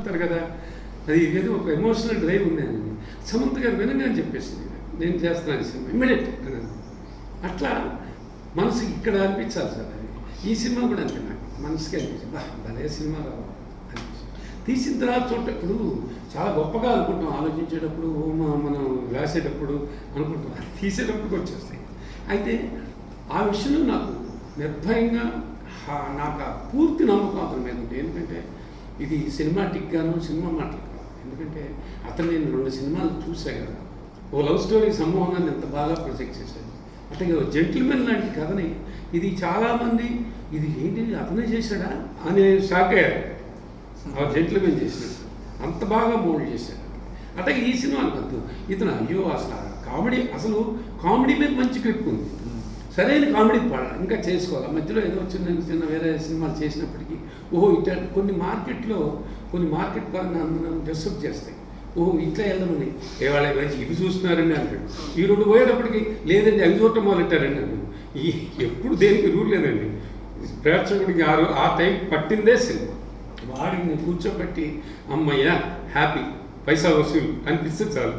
చూస్తారు కదా. అది ఏదో ఒక ఎమోషనల్ డ్రైవ్ ఉంది అని సమంత గారు వినండి అని చెప్పేసింది. నేను చేస్తున్నాను సినిమా ఇమ్మీడియట్ అన్నాను. అట్లా మనసుకి ఇక్కడ అనిపించాలి సార్ అది. ఈ సినిమా కూడా అంతే నాకు. మనసుకి అనిపించింది. బా భలే సినిమా రావాలి తీసిన తర్వాత చూడటప్పుడు చాలా గొప్పగా అనుకుంటాం ఆలోచించేటప్పుడు మనం రాసేటప్పుడు అనుకుంటాం అది తీసేటప్పుడు వచ్చేస్తాయి. అయితే ఆ విషయంలో నాకు నిర్భయంగా నాకు పూర్తి నమ్మకం అతని మీద ఉంది. ఎందుకంటే ఇది సినిమాటిక్గాను సినిమా మాటలు కాదు. ఎందుకంటే అతను నేను రెండు సినిమాలు చూసా కదా. ఓ లవ్ స్టోరీ సమూహంగా ఎంత బాగా ప్రొజెక్ట్ చేశాను. అట్లాగే జెంటిల్మెన్ లాంటి కథని. ఇది చాలామంది ఇది ఏంటి అతనే చేశాడా అనే షాక్ అయ్యారు. ఆ జెంటిల్మెన్ చేసినట్టు అంత బాగా మోల్డ్ చేశాడు. అట్లాగే ఈ సినిమా వద్దు. ఇతను అయ్యో అసలు కామెడీ అసలు కామెడీ మీద మంచి క్లిప్ ఉంది. సరైన కామెడీ పాడాలి ఇంకా చేసుకోవాలి? మధ్యలో ఏదో చిన్న చిన్న వేరే సినిమాలు చేసినప్పటికీ ఓహో ఇట్లా కొన్ని మార్కెట్లో కొన్ని మార్కెట్ పరంగా నన్ను డెస్టర్బ్ చేస్తాయి. ఓహో ఇట్లా వెళ్ళమని ఇవాళ మంచి ఇవి చూస్తున్నారండి అంటాడు. ఈ రెండు పోయేటప్పటికి లేదండి అవి చూడటం మొదలెట్టారండి అన్నాడు ఈ ఎప్పుడు దేనికి రూల్ లేదండి. ప్రేక్షకుడికి ఆ ఆ టైం పట్టిందే సినిమా. వాడిని కూర్చోబెట్టి అమ్మయ్య హ్యాపీ పైసా వసూలు అనిపిస్తే చాలు.